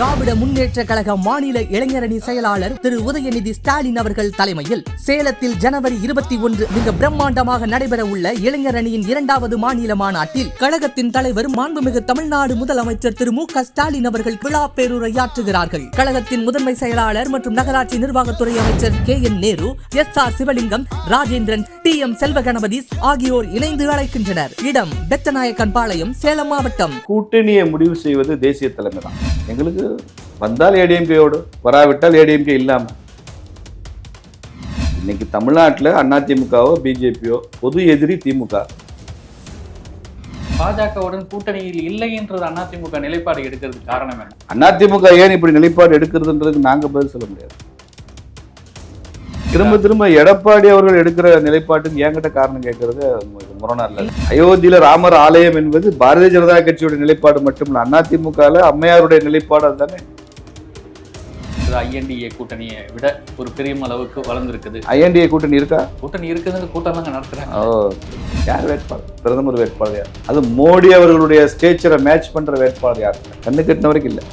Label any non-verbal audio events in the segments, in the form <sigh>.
திராவிட முன்னேற்ற கழக மாநில இளைஞரணி செயலாளர் திரு உதயநிதி ஸ்டாலின் அவர்கள் தலைமையில் சேலத்தில் ஜனவரி இருபத்தி ஒன்று மிக பிரம்மாண்டமாக நடைபெற உள்ள இளைஞரணியின் இரண்டாவது மாநில மாநாட்டில் கழகத்தின் தலைவர் மாண்புமிகு தமிழ்நாடு முதலமைச்சர் திரு மு ஸ்டாலின் அவர்கள் விழா பேருரையாற்றுகிறார்கள். கழகத்தின் முதன்மை செயலாளர் மற்றும் நகராட்சி நிர்வாகத்துறை அமைச்சர் K N Nehru S R Sivalingam Rajendran T M Selvaganapathy ஆகியோர் இணைந்து அழைக்கின்றனர். இடம் பெத்தநாயக்கன் பாளையம் சேலம் மாவட்டம். கூட்டணியை முடிவு செய்வது தேசிய தலைமை தான் எங்களுக்கு வந்தால் ஏடிஎம்கேயோடு வராவிட்டால் ஏடிஎம்கே இல்லாம. இன்னைக்கு தமிழ்நாட்டில் அதிமுகவோ பிஜேபியோ பொது எதிரி திமுக. பாஜகவுடன் கூட்டணியில் இல்லை என்றது அதிமுக நிலைப்பாடு எடுக்கிறதுக்கு காரணம் என்ன? அதிமுக ஏன் இப்படி நிலைப்பாடு எடுக்கிறதுன்றதுக்கு நாங்க பதில் சொல்ல முடியாது. திரும்ப திரும்ப எடப்பாடி அவர்கள் எடுக்கிற நிலைப்பாட்டுக்கு என்கிட்ட காரணம் கேட்கறது முரணா இல்லை. அயோத்தியில ராமர் ஆலயம் என்பது பாரதிய ஜனதா கட்சியோட நிலைப்பாடு மட்டும் இல்லை அதிமுகல அம்மையாருடைய நிலைப்பாடு அதுதானே. ஐஎன்டிஏ கூட்டணியை விட ஒரு பெரிய அளவுக்கு வளர்ந்துருக்குது. ஐஎன்டிஏ கூட்டணி இருக்கா? கூட்டணி இருக்குதுன்னு கூட்டம் நடத்துறாங்க. ஓ யார் வேட்பாளர்? பிரதமர் வேட்பாளர் யார்? அது மோடி அவர்களுடைய ஸ்டேச்சரை மேட்ச் பண்ற வேட்பாளர் யார்? கண்ணு கட்டின வரைக்கும் இல்லை.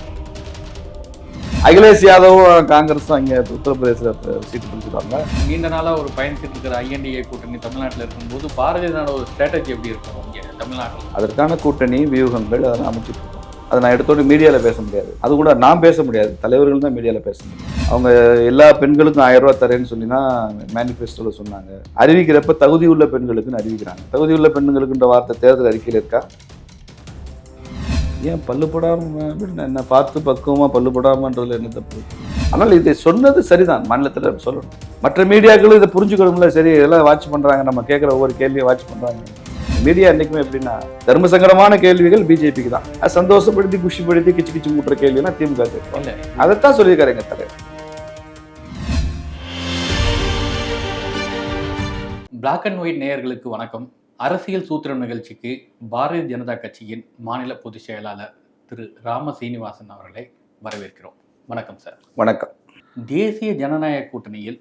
அகிலேஷ் யாதவும் காங்கிரஸும் அங்கே உத்தரப்பிரதேசத்தில் சீட்டு பிடிச்சிருக்காங்க. நீண்ட நாளா ஒரு பயணிச்சுட்டு இருக்கிற ஐஎன்டிஏ கூட்டணி தமிழ்நாட்டில் இருக்கும்போது பாரதிய ஜனதா ஒரு ஸ்ட்ராட்டஜி எப்படி இருக்கும் இங்க தமிழ்நாட்டில்? அதற்கான கூட்டணி வியூகங்கள் அதெல்லாம் அமைச்சிட்டு இருக்கோம். அதை நான் எடுத்தோட மீடியாவில் பேச முடியாது. அது கூட நான் பேச முடியாது. தலைவர்கள் தான் மீடியாவில் பேச முடியும். அவங்க எல்லா பெண்களுக்கும் ஆயிரம் ரூபாய் தரேன்னு சொல்லி தான் மேனிஃபெஸ்டோவில் சொன்னாங்க. அறிவிக்கிறப்ப தகுதி உள்ள பெண்களுக்குன்னு அறிவிக்கிறாங்க. தகுதி உள்ள பெண்களுக்குன்ற வார்த்தை தேர்தல் அறிக்கையில் இருக்கா? ஏன் பல்லு போடாமல் என்ன பார்த்து பக்குவமாக பல்லு போடாமன்றதுல என்ன தப்பு? ஆனால் இதை சொன்னது சரிதான் மாநிலத்தில் சொல்லணும். மற்ற மீடியாக்களும் இதை புரிஞ்சுக்கணும்ல சரி இதெல்லாம் வாட்ச் பண்ணுறாங்க நம்ம கேட்குற ஒவ்வொரு கேள்வியை வாட்ச் பண்ணுறாங்க மீடியா என்றைக்குமே எப்படின்னா தர்ம சங்கடமான கேள்விகள் பிஜேபிக்கு தான். அது சந்தோஷப்படுத்தி குஷிப்படுத்தி கிச்சு கிச்சு மூட்டுற கேள்வினா திமுக அதைத்தான் சொல்லியிருக்காரு எங்க தலைவர். பிளாக் அண்ட் ஒயிட் நேயர்களுக்கு வணக்கம். அரசியல் சூத்திரம் நிகழ்ச்சிக்கு பாரதிய ஜனதா கட்சியின் மாநில பொதுச் செயலாளர் திரு ராம சீனிவாசன் அவர்களை வரவேற்கிறோம். வணக்கம் சார். வணக்கம். தேசிய ஜனநாயக கூட்டணியில்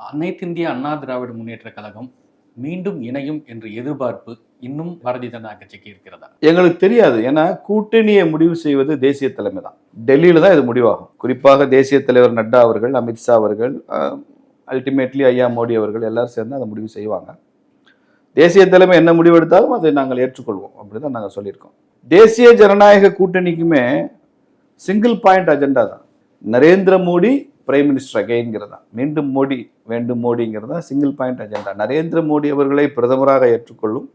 அனைத்திந்திய அண்ணா திராவிட முன்னேற்ற கழகம் மீண்டும் இணையும் என்ற எதிர்பார்ப்பு இன்னும் பாரதிய ஜனதா கட்சிக்கு இருக்கிறதா? எங்களுக்கு தெரியாது. ஏன்னா கூட்டணியை முடிவு செய்வது தேசிய தலைமை தான். டெல்லியில தான் இது முடிவாகும். குறிப்பாக தேசிய தலைவர் நட்டா அவர்கள் அமித்ஷா அவர்கள் அல்டிமேட்லி ஐயா மோடி அவர்கள் எல்லாரும் சேர்ந்து அதை முடிவு செய்வாங்க. தேசிய தலைமை என்ன முடிவெடுத்தாலும் அதை நாங்கள் ஏற்றுக்கொள்வோம். அப்படிதான் நாங்கள் சொல்லியிருக்கோம். தேசிய ஜனநாயக கூட்டணிக்குமே சிங்கிள் பாயிண்ட் அஜெண்டா தான். நரேந்திர மோடி பிரைம் மினிஸ்டர் அகைன்கிறதா மீண்டும் மோடி வேண்டும் மோடிங்கிறது தான் single point agenda Narendra Modi அவர்களை பிரதமராக ஏற்றுக்கொள்ளும்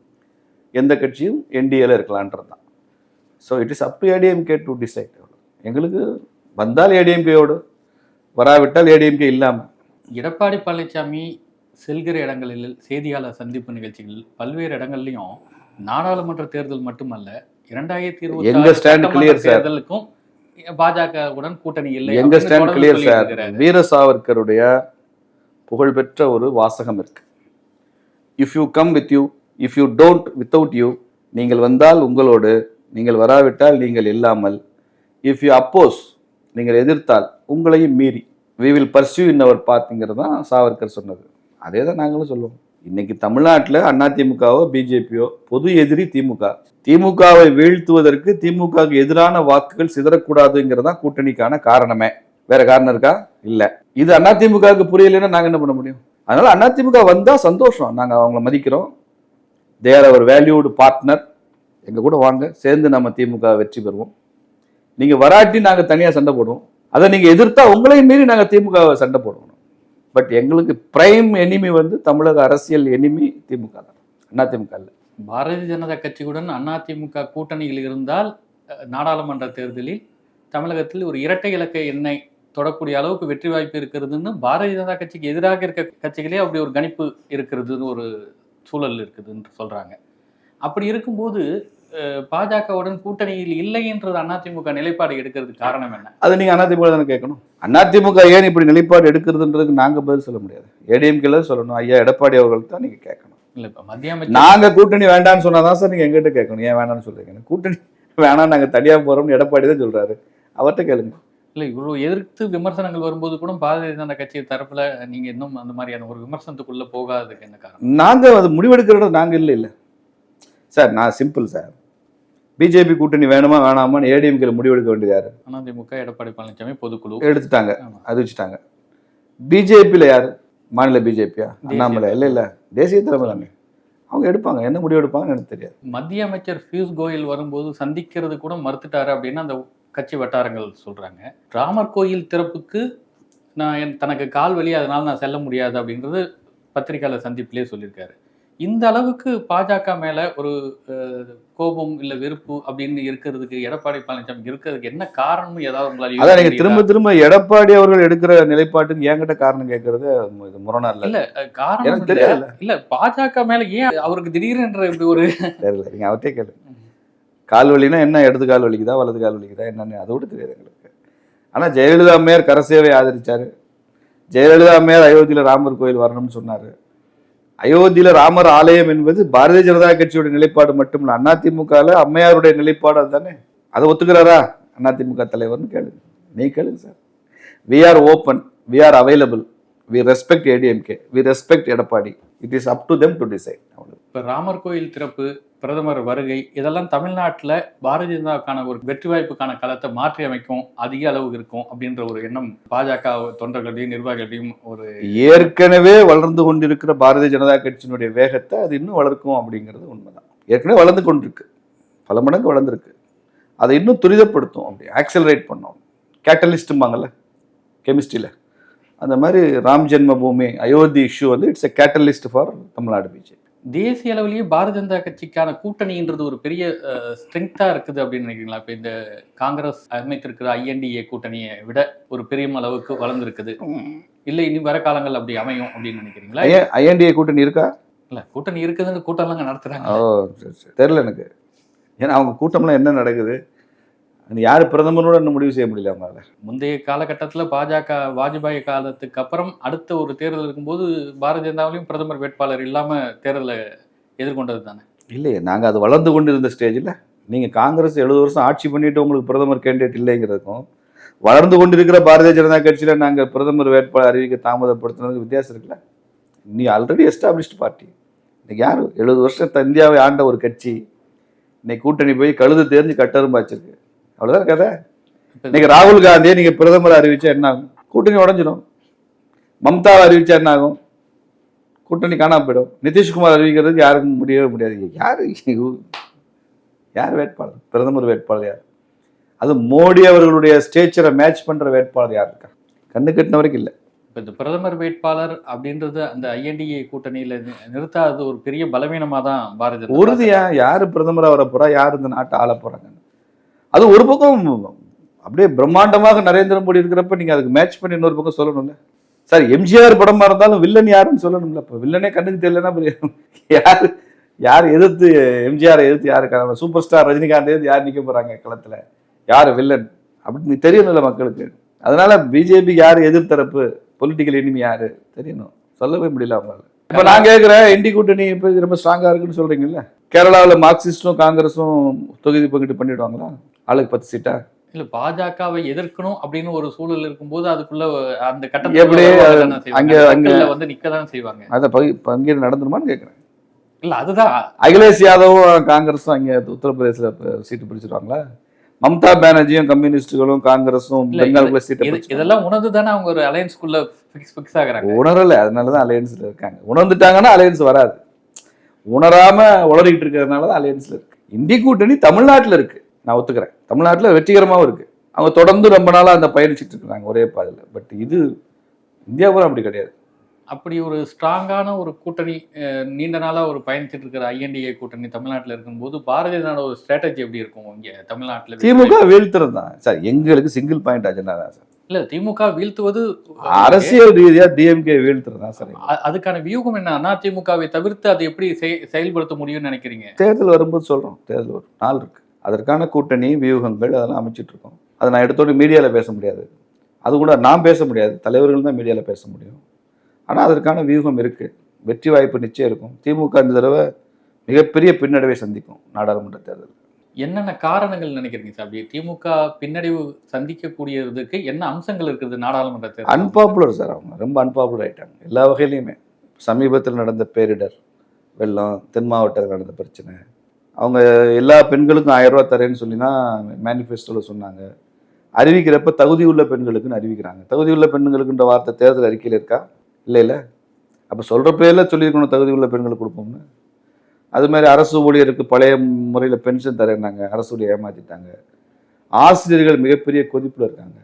எந்த கட்சியும் என்டிஏல இருக்கலான்றது தான். So it is up ADMK to decide எங்களுக்கு வந்தால் ஏடிஎம்கேயோடு வராவிட்டால் ஏடிஎம்கே இல்லாமல் எடப்பாடி பழனிசாமி செல்கிற இடங்களில் செய்தியாளர் சந்திப்பு நிகழ்ச்சிகள் பல்வேறு இடங்கள்லையும் நாடாளுமன்ற தேர்தல் மட்டுமல்ல இரண்டாயிரத்தி இருபத்தி. தேர்தலுக்கும் பாஜகவுடன் கூட்டணி இல்லை எங்க ஸ்டாண்ட் கிளியர் சார். வீர சாவர்கருடைய புகழ்பெற்ற ஒரு வாசகம் இருக்கு if you come with you if you don't without you நீங்கள் வந்தால் உங்களோடு நீங்கள் வராவிட்டால் நீங்கள் இல்லாமல் இஃப் யூ அப்போஸ் நீங்கள் எதிர்த்தால் உங்களையும் மீறி we will pursue in our பாத்துங்கிறது தான் சாவர்கர் சொன்னது அதே தான் நாங்களும் சொல்லுவோம். இன்னைக்கு தமிழ்நாட்டில் அதிமுகவோ பிஜேபியோ பொது எதிரி திமுக. திமுகவை வீழ்த்துவதற்கு திமுகவுக்கு எதிரான வாக்குகள் சிதறக்கூடாதுங்கிறது தான் கூட்டணிக்கான காரணமே. வேற காரணம் இருக்கா? இல்லை. இது அதிமுகவுக்கு புரியலைன்னா நாங்கள் என்ன பண்ண முடியும்? அதனால அதிமுக வந்தால் சந்தோஷம். நாங்கள் அவங்கள மதிக்கிறோம். தேர் அவர் வேல்யூடு பார்ட்னர் எங்கள் கூட வாங்க. சேர்ந்து நம்ம திமுக வெற்றி பெறுவோம். நீங்கள் வராட்டி நாங்கள் தனியாக சண்டை போடுவோம். அதை நீங்கள் எதிர்த்தா உங்களையும் மீறி நாங்கள் திமுக சண்டை போடுவோம். பட் எங்களுக்கு பிரைம் எனிமி வந்து தமிழக அரசியல் எனிமி திமுக தான். அதிமுக இல்லை. பாரதிய ஜனதா கட்சியுடன் அதிமுக கூட்டணியில் இருந்தால் நாடாளுமன்ற தேர்தலில் தமிழகத்தில் ஒரு இரட்டை இலக்கை எண்ணெய் தொடக்கூடிய அளவுக்கு வெற்றி வாய்ப்பு இருக்கிறதுன்னு பாரதிய ஜனதா கட்சிக்கு எதிராக இருக்க கட்சிகளே அப்படி ஒரு கணிப்பு இருக்கிறதுன்னு ஒரு சூழல் இருக்குதுன்னு சொல்கிறாங்க அப்படி இருக்கும்போது பாஜகவுடன் கூட்டணியில் இல்லை என்றது அதிமுக நிலைப்பாடு எடுக்கிறதுக்கு காரணம் என்ன? அதை நீங்க அதிமுக தானே கேட்கணும். அதிமுக ஏன் இப்படி நிலைப்பாடு எடுக்கிறதுன்றதுக்கு நாங்க பதில் சொல்ல முடியாது. ஏடிஎம்கேல சொல்லணும் ஐயா எடப்பாடி அவர்கள் தான் நீங்க கேட்கணும். இல்ல இப்ப மத்திய அமைச்சர் நாங்க கூட்டணி வேண்டாம்னு சொன்னாதான் சார் நீங்க எங்கிட்ட கேட்கணும். ஏன் வேணாம்னு சொல்றீங்க? கூட்டணி <laughs> வேணாம் நாங்க தனியா போறோம்னு எடப்பாடி தான் சொல்றாரு. அவர்கிட்ட கேளுங்க. இல்ல இவ்வளவு எதிர்த்து விமர்சனங்கள் வரும்போது கூட பாரதிய ஜனதா கட்சி தரப்புல நீங்க இன்னும் அந்த மாதிரியான ஒரு விமர்சனத்துக்குள்ள போகாததுக்கு என்ன காரணம்? நாங்க அது முடிவெடுக்கிற இடம் நாங்க இல்லை இல்ல. சார் நான் சிம்பிள் சார். பிஜேபி கூட்டணி வேணுமா வேணாமான்னு ஏடிஎம்கேல முடிவெடுக்க வேண்டியது யாரு? அதிமுக எடப்பாடி பழனிசாமி பொதுக்குழு. எடுத்துட்டாங்க. ஆமா. அறிவிச்சிட்டாங்க பிஜேபியில் யார்? மாநில பிஜேபியா? அண்ணாமலை. இல்லை இல்லை தேசிய தலைமை தானே. அவங்க எடுப்பாங்க. என்ன முடிவு எடுப்பாங்கன்னு எனக்கு தெரியாது. மத்திய அமைச்சர் பியூஷ் கோயல் வரும்போது சந்திக்கிறது கூட மறுத்துட்டாரு அப்படின்னு அந்த கட்சி வட்டாரங்கள் சொல்றாங்க. ராமர் கோயில் திறப்புக்கு நான் என் தனக்கு கால் வலி அதனால நான் செல்ல முடியாது அப்படின்றது பத்திரிகையாளர் சந்திப்பிலே சொல்லியிருக்காரு. இந்த அளவுக்கு பாஜக மேல ஒரு கோபம் இல்ல வெறுப்பு அப்படின்னு இருக்கிறதுக்கு எடப்பாடி பழனிசாமி இருக்கிறதுக்கு என்ன காரணம் ஏதாவது உங்களால அதான் நீங்க திரும்ப? திரும்ப எடப்பாடி அவர்கள் எடுக்கிற நிலைப்பாட்டுக்கு என்கிட்ட காரணம் கேட்கறது இது முரணா இல்ல. இல்ல காரணம். தெரியல இல்ல. பாஜக மேல ஏன் அவருக்கு திடீர்னு இப்படி ஒரு தெரியல நீங்க அவர்கிட்டே கேளு. கால் வலினா என்ன இடது கால் வலிக்குதா வலது கால் வலிக்குதா என்னன்னு அதை விட தெரியாது எங்களுக்கு. ஆனா ஜெயலலிதா அம்மையார் கரசேவை ஆதரிச்சாரு. ஜெயலலிதா அம்மையார் அயோத்தியில ராமர் கோயில் வரணும்னு சொன்னாரு. அயோத்தியில ராமர் ஆலயம் என்பது பாரதிய ஜனதா கட்சியோட நிலைப்பாடு மட்டும் இல்ல அதிமுகல அம்மையாருடைய நிலைப்பாடு அதுதானே? அதை ஒத்துக்கிறாரா? அதிமுக தலைவர்னு கேளுங்க. நீ கேளுங்க sir. We are open we are available we respect ADMK we respect Edappadi. It is up to them to decide இப்போ ராமர் கோயில் திறப்பு பிரதமர் வருகை இதெல்லாம் தமிழ்நாட்டில் பாரதிய ஜனதாவுக்கான ஒரு வெற்றி வாய்ப்புக்கான களத்தை மாற்றி அமைக்கும் அதிக அளவு இருக்கும் அப்படின்ற ஒரு எண்ணம் பாஜக தொண்டர்களையும் நிர்வாகிகளையும் ஒரு ஏற்கனவே வளர்ந்து கொண்டிருக்கிற பாரதிய ஜனதா கட்சியினுடைய வேகத்தை அது இன்னும் வளர்க்கும் அப்படிங்கிறது உண்மைதான். ஏற்கனவே வளர்ந்து கொண்டிருக்கு. பல மடங்கு வளர்ந்துருக்கு. அதை இன்னும் துரிதப்படுத்தும் அப்படி ஆக்சலரேட் பண்ணோம். கேட்டலிஸ்ட்டும்பாங்கல்ல கெமிஸ்ட்ரியில் அந்த மாதிரி ராம் ஜென்ம பூமி அயோத்தி இஷ்யூ வந்து it's a catalyst for Tamil Nadu BJP தேசிய அளவிலேயே பாரதிய ஜனதா கட்சிக்கான கூட்டணின்றது ஒரு பெரிய ஸ்ட்ரென்த்தா இருக்குது அப்படின்னு நினைக்கிறீங்களா? இப்ப இந்த காங்கிரஸ் அமைத்திருக்கிற ஐஎன்டிஏ கூட்டணியை விட ஒரு பெரிய அளவுக்கு வளர்ந்துருக்குது. இல்ல இனி வர காலங்கள் அப்படி அமையும் அப்படின்னு நினைக்கிறீங்களா? ஐஎன்டிஏ கூட்டணி இருக்கா? இல்ல கூட்டணி இருக்குதுன்னு கூட்டம்லாம் அங்க நடத்துறாங்க. ஓ சரி சரி. தெரில எனக்கு. ஏன்னா அவங்க கூட்டம்லாம் என்ன நடக்குது? அது யார் பிரதமரோட இன்னும் முடிவு செய்ய முடியல அவங்களால. முந்தைய காலகட்டத்துல பாஜக வாஜ்பாய் காலத்துக்கு அப்புறம் அடுத்த ஒரு தேர்தல் இருக்கும்போது பாரதிய ஜனதாவிலையும் பிரதமர் வேட்பாளர் இல்லாம தேர்தலை எதிர்கொண்டது தானே? இல்லையே நாங்கள் அது வளர்ந்து கொண்டிருந்த ஸ்டேஜில் நீங்கள் காங்கிரஸ் எழுபது வருஷம் ஆட்சி பண்ணிட்டு உங்களுக்கு பிரதமர் கேண்டிடேட் இல்லைங்கிறதுக்கும் வளர்ந்து கொண்டிருக்கிற பாரதிய ஜனதா கட்சியில் நாங்கள் பிரதமர் வேட்பாளர் அறிவிக்க தாமதப்படுத்துனதுக்கு வித்தியாசம் இருக்குல்ல? நீ ஆல்ரெடி எஸ்டாப்ளிஷ்ட் பார்ட்டி இன்னைக்கு யார்? எழுபது வருஷம் இந்தியாவை ஆண்ட ஒரு கட்சி. இன்னைக்கு கூட்டணி போய் கழுது தெரிஞ்சு கட்டரும்பாச்சிருக்கு அவ்வளோதான் கதை. இப்ப இன்னைக்கு ராகுல் காந்தியை நீங்கள் பிரதமர் அறிவிச்சா என்ன ஆகும்? கூட்டணி உடஞ்சிடும் மம்தாவை அறிவிச்சா என்ன ஆகும்? கூட்டணி காணாம போயிடும். நிதிஷ்குமார் அறிவிக்கிறதுக்கு யாருக்கும் முடியவே முடியாது. யார்? யார் வேட்பாளர்? பிரதமர் வேட்பாளர் யார்? அது மோடி அவர்களுடைய ஸ்டேச்சரை மேட்ச் பண்ற வேட்பாளர் யார் இருக்கா? கண்ணு கட்டின வரைக்கும் இல்லை. இப்ப இந்த பிரதமர் வேட்பாளர் அப்படின்றது அந்த ஐஎன்டிஏ கூட்டணியில நி- நிறுத்தாதது ஒரு பெரிய பலவீனமா தான் பாரதிய ஜனதா உறுதியா? யார் பிரதமராக வர போறா யார் இந்த நாட்டை ஆள போறாங்க அது ஒரு பக்கம் அப்படியே பிரம்மாண்டமாக நரேந்திர மோடி இருக்கிறப்ப நீங்க அதுக்கு மேட்ச் பண்ணி இன்னொரு பக்கம் சொல்லணும்ல. சார் எம்ஜிஆர் படமா இருந்தாலும் வில்லன் யாருன்னு சொல்லணும்ல. இப்போ வில்லனே கண்ணுக்கு தெரியலன்னா யார் யார் எதிர்த்து எம்ஜிஆர் எதிர்த்து யாரு சூப்பர் ஸ்டார் ரஜினிகாந்த் எதிர்த்து யார் நிற்க போறாங்க களத்துல? யார் வில்லன் அப்படின்னு தெரியணும்ல மக்களுக்கு. அதனால பிஜேபி யார் எதிர்த்தரப்பு? பொலிட்டிக்கல் எனிமி யாரு? தெரியணும். சொல்லவே முடியல அவங்களால. இப்போ நான் கேட்குறேன் இண்டி கூட்டணி இப்போ ரொம்ப ஸ்ட்ராங்காக இருக்குன்னு சொல்கிறீங்கல்ல கேரளாவில் மார்க்சிஸ்டும் காங்கிரஸும் தொகுதி பங்கிட்டு பண்ணிடுவாங்களா? ஆளுக்கு பத்து சீட்டா? இல்ல பாஜகவை எதிர்க்கணும் அப்படின்னு ஒரு சூழல் இருக்கும்போது அதுக்குள்ள அந்த எப்படி? கட்டத்தில் அங்க- அங்க- வந்து நிக்கதான் செய்வாங்க. அதை பங்கீடு நடந்துருமான்னு கேட்குறேன் இல்ல அதுதான். அகிலேஷ் யாதவும் காங்கிரஸும் அங்கே உத்தரப்பிரதேசில் சீட்டு பிடிச்சிருவாங்களா? மம்தா பானர்ஜியும் கம்யூனிஸ்டுகளும் காங்கிரஸும் பெங்காலுக்குள்ள சீட்டை. இதெல்லாம் உணர்ந்து தானே அவங்க ஒரு அலையன்ஸ்குள்ள ஃபிக்ஸ் ஃபிக்ஸ் ஆகுறாங்க. உணரல அதனால தான் அலையன்ஸ்ல இருக்காங்க. உணர்ந்துட்டாங்கன்னா அலையன்ஸ் வராது. உணராம உளறிக்கிட்டு இருக்கிறதுனால தான் அலையன்ஸ்ல இருக்கு. இந்திய கூட்டணி தமிழ்நாட்டில் இருக்கு. நான் ஒத்துக்கிறேன். தமிழ்நாட்டில் வெற்றிகரமாகவும் இருக்கு. அவங்க தொடர்ந்து ரொம்ப நாளா அந்த பயணிச்சுட்டு இருக்காங்க ஒரே பாதையில். பட் இது இந்தியாவும் அப்படி கிடையாது. அப்படி ஒரு ஸ்ட்ராங்கான ஒரு கூட்டணி நீண்ட நாளா ஒரு பயணிச்சிட்டு இருக்கிற ஐஎன்டிஏ கூட்டணி தமிழ்நாட்டுல இருக்கும்போது பாரதிய ஜனதா ஒரு ஸ்ட்ராட்டஜி எப்படி இருக்கும் இங்க தமிழ்நாட்டுல? திமுக வீழ்த்துறது தான். சார் எங்களுக்கு சிங்கிள் பாயிண்ட் அஜெண்டா தான் சார். இல்ல திமுக வீழ்த்துவது அரசியல் ரீதியா டிஎம்கே வீழ்த்துறது தான் சார். அதுக்கான வியூகம் என்ன? அதிமுகவை தவிர்த்து அதை எப்படி செய்- செயல்படுத்த முடியும்னு நினைக்கிறீங்க? தேர்தல் வரும்போது சொல்றோம் தேர்தல் வரும். நாள் இருக்கு. அதற்கான கூட்டணி வியூகங்கள் அதெல்லாம் அமைச்சிட்டு இருக்கோம் அதை நான் எடுத்தோட மீடியாவில் பேச முடியாது. அது கூட நான் பேச முடியாது. தலைவர்கள் தான் மீடியாவில் பேச முடியும். ஆனால் அதற்கான வியூகம் இருக்கு. வெற்றி வாய்ப்பு நிச்சயம் இருக்கும். திமுக இந்த தடவை மிகப்பெரிய பின்னடைவை சந்திக்கும் நாடாளுமன்ற தேர்தல். என்னென்ன காரணங்கள் நினைக்கிறீங்க சார்? அப்படி திமுக பின்னடைவு சந்திக்கக்கூடியதுக்கு என்ன அம்சங்கள் இருக்குது நாடாளுமன்ற தேர்தல்? அன்பாப்புலர் சார் அவங்க. ரொம்ப அன்பாப்புலர் ஆயிட்டாங்க. எல்லா வகையிலையுமே. சமீபத்தில் நடந்த பேரிடர் வெள்ளம் தென் மாவட்டத்தில் நடந்த பிரச்சனை அவங்க எல்லா பெண்களுக்கும் ஆயிரம் தரேன்னு சொல்லி தான் மேனிஃபெஸ்டோவில் சொன்னாங்க. அறிவிக்கிறப்ப தகுதி உள்ள பெண்களுக்குன்னு அறிவிக்கிறாங்க. தகுதி உள்ள பெண்களுக்குன்ற வார்த்தை தேர்தல் அறிக்கையில் இருக்கா? இல்லை இல்லை. அப்போ சொல்கிற பேரில் சொல்லியிருக்கணும் தகுதி உள்ள பெண்களுக்கு கொடுப்போம்னு. அது மாதிரி அரசு ஊழியருக்கு பழைய முறையில் பென்ஷன் தரேன்னாங்க. அரசு ஊழியர் ஏமாற்றிட்டாங்க ஆசிரியர்கள் மிகப்பெரிய கொதிப்பில் இருக்காங்க.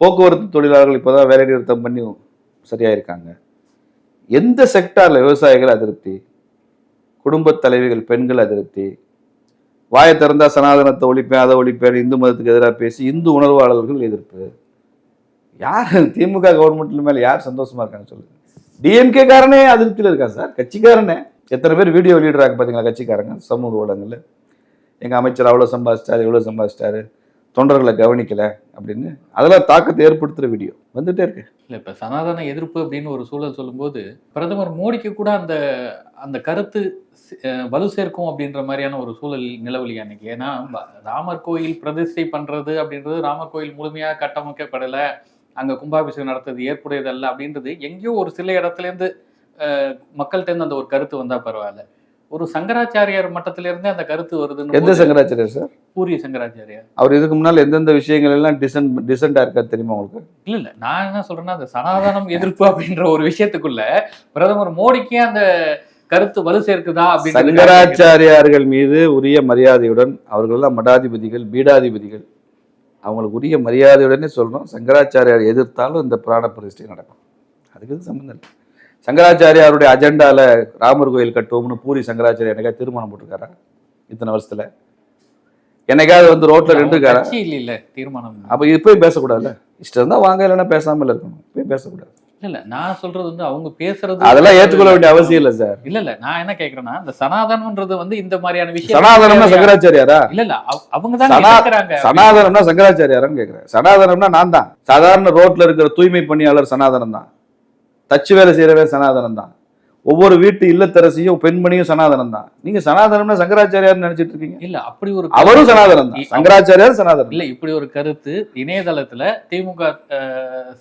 போக்குவரத்து தொழிலாளர்கள் இப்போ தான் வேலை நிறுத்தம் பண்ணி சரியாக இருக்காங்க எந்த செக்டாரில் விவசாயிகள் அதிருப்தி? குடும்பத் தலைவிகள் பெண்கள் அதிருப்தி. வாயை திறந்தால் சனாதனத்தை ஒழிப்பேன் அதை ஒழிப்பேன் இந்து மதத்துக்கு எதிராக பேசி இந்து உணர்வாளர்கள் எதிர்ப்பு. யார் திமுக கவர்மெண்ட்ல மேலே யார் சந்தோஷமா இருக்காங்க சொல்லுங்க. டிஎம்கே காரனே அதிருப்தியில் இருக்கான் சார். கட்சிக்காரனே. எத்தனை பேர் வீடியோ வெளியிடுறாங்க பார்த்தீங்களா கட்சிக்காரங்க சமூக ஊடகங்களில். எங்கள் அமைச்சர் அவ்வளோ சம்பாதிச்சிட்டாரு இவ்வளோ சம்பாதிச்சிட்டாரு. தொண்டர்களை கவனிக்கலை அப்படின்னு. அதெல்லாம் தாக்கத்தை ஏற்படுத்துகிற வீடியோ வந்துட்டே இருக்கு. இல்லை இப்போ சனாதன எதிர்ப்பு அப்படின்னு ஒரு சூழல் சொல்லும்போது பிரதமர் மோடிக்கு கூட அந்த அந்த கருத்து வலு சேர்க்கும் அப்படின்ற மாதிரியான ஒரு சூழல் நிலவலியா அன்னைக்கு ஏன்னா ராமர் கோயில் பிரதிஷ்டை பண்ணுறது அப்படின்றது ராமர் கோயில் முழுமையாக கட்டமைக்கப்படலை. அங்கே கும்பாபிஷேகம் நடத்துறது ஏற்புடையதல்ல அப்படின்றது எங்கேயோ ஒரு சில இடத்துலேருந்து மக்கள்கிட்டேருந்து அந்த ஒரு கருத்து வந்தால் பரவாயில்ல. ஒரு சங்கராச்சாரியார் மட்டத்தில இருந்தே அந்த கருத்து எந்த வருதுன்னு சங்கராச்சாரியர் சார்? பூரிய சங்கராச்சாரியார். அவர் இதுக்கு முன்னால் எந்தெந்த விஷயங்கள் எல்லாம் டிசன்ட் டிசென்டா இருக்காரு தெரியுமா உங்களுக்கு? இல்ல இல்ல. நான் என்ன சொல்றேன்னா அந்த சனாதனம் எதிர்ப்பு அப்படின்ற ஒரு விஷயத்துக்குள்ள பிரதமர் மோடிக்கே அந்த கருத்து வலு சேர்க்குதா அப்படின்னு சங்கராச்சாரியார்கள் மீது உரிய மரியாதையுடன் அவர்கள் எல்லாம் மடாதிபதிகள் பீடாதிபதிகள் அவங்களுக்கு உரிய மரியாதையுடனே சொல்றோம் சங்கராச்சாரியார் எதிர்த்தாலும் இந்த பிராண பிரதிஷ்டை நடக்கும். அதுக்கு சம்மந்தம் இல்லை. சங்கராச்சாரியாருடைய அஜெண்டால ராமர் கோயில் கட்டுவோம்னு பூரி சங்கராச்சாரியார் என்னைக்காவது திருமணம் போட்டிருக்காரா? இத்தனை வருஷத்துல? என்னைக்காவது வந்து ரோட்ல நின்றுக்காரா கட்சி இல்ல இல்ல. தீர்மானம் அப்ப இப்பயும் பேசக்கூடாதுல்ல? இஷ்டம் இருந்தா வாங்க இல்லைன்னா பேசாமல் இருக்கணும். இப்பயும் பேசக்கூடாது. இல்ல நான் சொல்றது வந்து அவங்க பேசுறது அதெல்லாம் ஏற்றுக்கொள்ள வேண்டிய அவசியம் இல்லை சார். இல்ல இல்ல நான் என்ன கேக்குறேன்னா இந்த சனாதனம்ன்றது வந்து இந்த மாதிரியான விஷயம் சனாதனம்னா சங்கராச்சாரியாரா? இல்ல இல்ல அவங்க தான் கேக்குறாங்க. சனாதனம்னா சங்கராச்சாரியாரான்னு கேட்கிறேன் சனாதனம்னா நான் தான். சாதாரண ரோட்ல இருக்கிற தூய்மை பணியாளர் சனாதனம் தான் தச்சு வேலை செய்யறவன் சனாதனம் தான் ஒவ்வொரு வீட்டு இல்லத்தரசியும் பெண்மணியும் சனாதனம் தான் நீங்க சனாதனம்னா சங்கராச்சாரியார் நினைச்சிட்டு இருக்கீங்க. இல்ல அப்படி ஒரு அவரும் சனாதனம் தான் சங்கராச்சாரியார் சனாதனம். இல்ல இப்படி ஒரு கருத்து இணையதளத்துல திமுக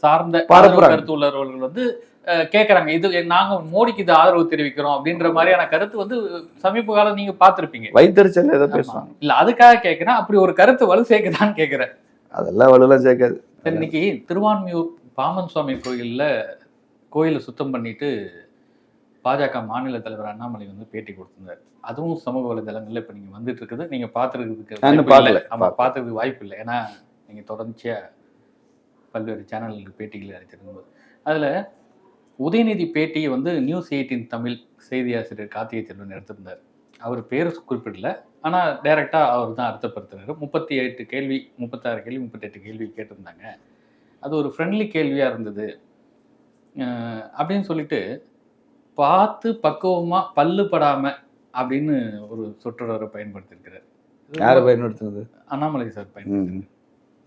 சார்ந்த கருத்து உள்ளவர்கள் வந்து அஹ், கேக்குறாங்க. இது நாங்க மோடிக்கு இது ஆதரவு தெரிவிக்கிறோம் அப்படின்ற மாதிரியான கருத்து வந்து சமீப காலம் நீங்க பார்த்திருப்பீங்க. வைத்தறிச்சல் ஏதோ. பேசுவாங்க. இல்ல அதுக்காக கேக்குறேன். அப்படி ஒரு கருத்து வலு சேர்க்குதான்னு கேக்குறேன். அதெல்லாம் வலுலாம் சேர்க்காது. சரி, இன்னைக்கு திருவான்மியூர் பாமன் சுவாமி கோயில்ல கோயிலை சுத்தம் பண்ணிட்டு பாஜக மாநில தலைவர் அண்ணாமலை வந்து பேட்டி கொடுத்திருந்தார். அதுவும் சமூக வலைதளங்கள்ல இப்ப நீங்க வந்துட்டு இருக்குது நீங்க இல்லை. பார்க்கல. ஆமா பாத்துறதுக்கு வாய்ப்பு இல்லை. ஏன்னா நீங்க தொடர்ச்சியா பல்வேறு சேனல்களுக்கு பேட்டிகள் அளித்திருக்கும்போது. அதுல உதயநிதி பேட்டியை வந்து நியூஸ் எயிட்டின் தமிழ் செய்தி ஆசிரியர் கார்த்திகை செல்வன் எடுத்திருந்தார். அவர் பேர் குறிப்பிடல. ஆனா டைரக்டா அவர் தான் அர்த்தப்படுத்துறாரு. முப்பத்தி எட்டு கேள்வி முப்பத்தாறு கேள்வி முப்பத்தெட்டு கேள்வி கேட்டிருந்தாங்க. அது ஒரு ஃப்ரெண்ட்லி கேள்வியா இருந்தது. அப்படின்னு சொல்லிட்டு பார்த்து பக்குவமா பல்லு படாம அப்படின்னு ஒரு சொற்றொடரை பயன்படுத்தியிருக்கிறார். யாரை பயன்படுத்துனது? அண்ணாமலை சார் பயன்படுத்தி ம்.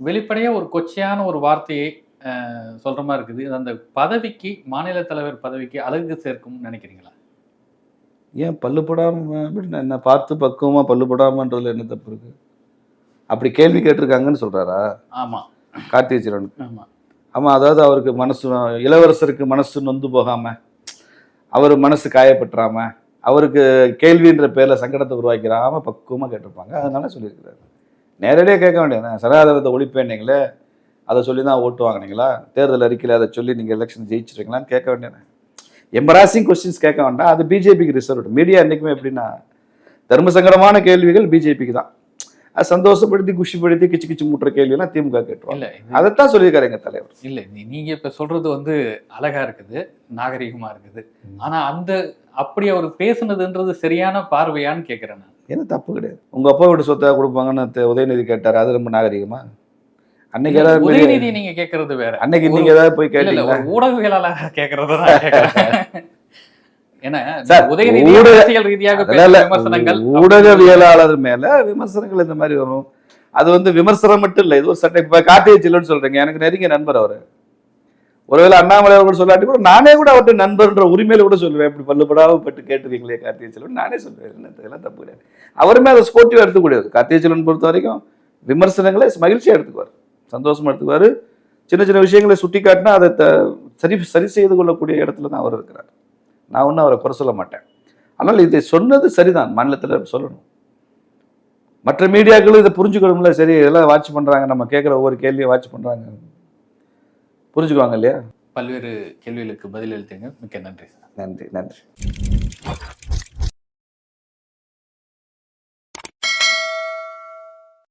வெளிப்படையா ஒரு கொச்சையான ஒரு வார்த்தையை சொல்ற மாதிரி இருக்குது. அந்த பதவிக்கு மாநில தலைவர் பதவிக்கு அழகு சேர்க்கும்னு நினைக்கிறீங்களா? ஏன் பல்லு போடாம அப்படின்னா என்ன பார்த்து பக்குவமா பல்லு போடாமன்றதுல என்ன தப்பு இருக்கு? அப்படி கேள்வி கேட்டிருக்காங்கன்னு சொல்றாரா? ஆமா. கார்த்திகை சிறன் ஆமாம் அதாவது அவருக்கு மனசு இளவரசருக்கு மனசு நொந்து போகாமல் அவர் மனசு காயப்பட்டுறாம அவருக்கு கேள்வின்ற பேரில் சங்கடத்தை உருவாக்கிறாம பக்குவமாக கேட்டிருப்பாங்க. அதனால சொல்லியிருக்கிறாரு. நேரடியாக கேட்க வேண்டியது சனாதனத்தை ஒழிப்பேன்னீங்களே அதை சொல்லி தான் ஓட்டு வாங்கினீங்களா? தேர்தல் அறிக்கையில் அதை சொல்லி நீங்கள் எலெக்ஷன் ஜெயிச்சிருக்கீங்களான்னு கேட்க வேண்டியது எம்பராசிங் கொஸ்டின்ஸ் கேட்க வேண்டாம். அது பிஜேபிக்கு ரிசர்வ்டு மீடியா என்றைக்குமே எப்படின்னா தர்ம சங்கடமான கேள்விகள் பிஜேபிக்கு தான். சந்தோஷப்படுத்தி குஷிப்படுத்தி கிச்சு கிச்சு முட்டுற கேள்வியெல்லாம் திமுக கேட்டுருவாங்க. அதைத்தான் சொல்லியிருக்காரு எங்க தலைவர். இல்ல நீங்க இப்ப சொல்றது வந்து அழகா இருக்குது நாகரிகமா இருக்குது. ம். ஆனா அந்த அப்படி அவர் பேசுனதுன்றது சரியான பார்வையான்னு கேக்குறேன் நான். என்ன தப்பு கிடையாது. உங்க அப்பா வீட்டு சொத்தை கொடுப்பாங்கன்னு உதயநிதி கேட்டாரு அது ரொம்ப நாகரிகமா? அன்னைக்கு ஏதாவது உதயநிதி நீங்க கேக்குறது வேற. அன்னைக்கு நீங்க ஏதாவது போய் ஒரு ஊடகவியலாளர் கேக்குறத <laughs> ஊடகவியலாளர் மேல விமர்சனங்கள் இந்த மாதிரி வரும். அது வந்து விமர்சனம் மட்டும் இல்லை இது ஒரு சட்டை இப்ப கார்த்திகை செல்வன் சொல்றீங்க எனக்கு நெருங்கிய நண்பர் அவரு. ஒருவேளை அண்ணாமலை அவர்கள் சொல்லாட்டி கூட நானே கூட அவர்கிட்ட நண்பர்ன்ற உரிமையில கூட சொல்லுவேன் இப்படி பல்லுபடாம பட்டு கேட்டுருக்கீங்களே கார்த்திகை செல்வன் நானே சொல்லுவேன் இதெல்லாம் தப்பு கிடையாது. அவருமே அதை ஸ்போர்ட்டிவா எடுத்துக்கூடாது கார்த்திகை செல்வன் பொறுத்த வரைக்கும் விமர்சனங்களை மகிழ்ச்சியா எடுத்துக்குவார் சந்தோஷமா எடுத்துக்குவாரு. சின்ன சின்ன விஷயங்களை சுட்டி காட்டினா அதை சரி சரி செய்து கொள்ளக்கூடிய இடத்துல தான் அவர் இருக்கிறார். நான் ஒன்றும் அவரை குறை சொல்ல மாட்டேன். ஆனால் இதை சொன்னது சரிதான் மாநிலத்தில் சொல்லணும். மற்ற மீடியாக்களும் இதை புரிஞ்சுக்கணும்ல சரி இதெல்லாம் வாட்ச் பண்றாங்க நம்ம கேட்குற ஒவ்வொரு கேள்வியும் வாட்ச் பண்றாங்க. புரிஞ்சுக்குவாங்க இல்லையா? பல்வேறு கேள்விகளுக்கு பதிலளித்தீங்க மிக்க நன்றி. நன்றி நன்றி.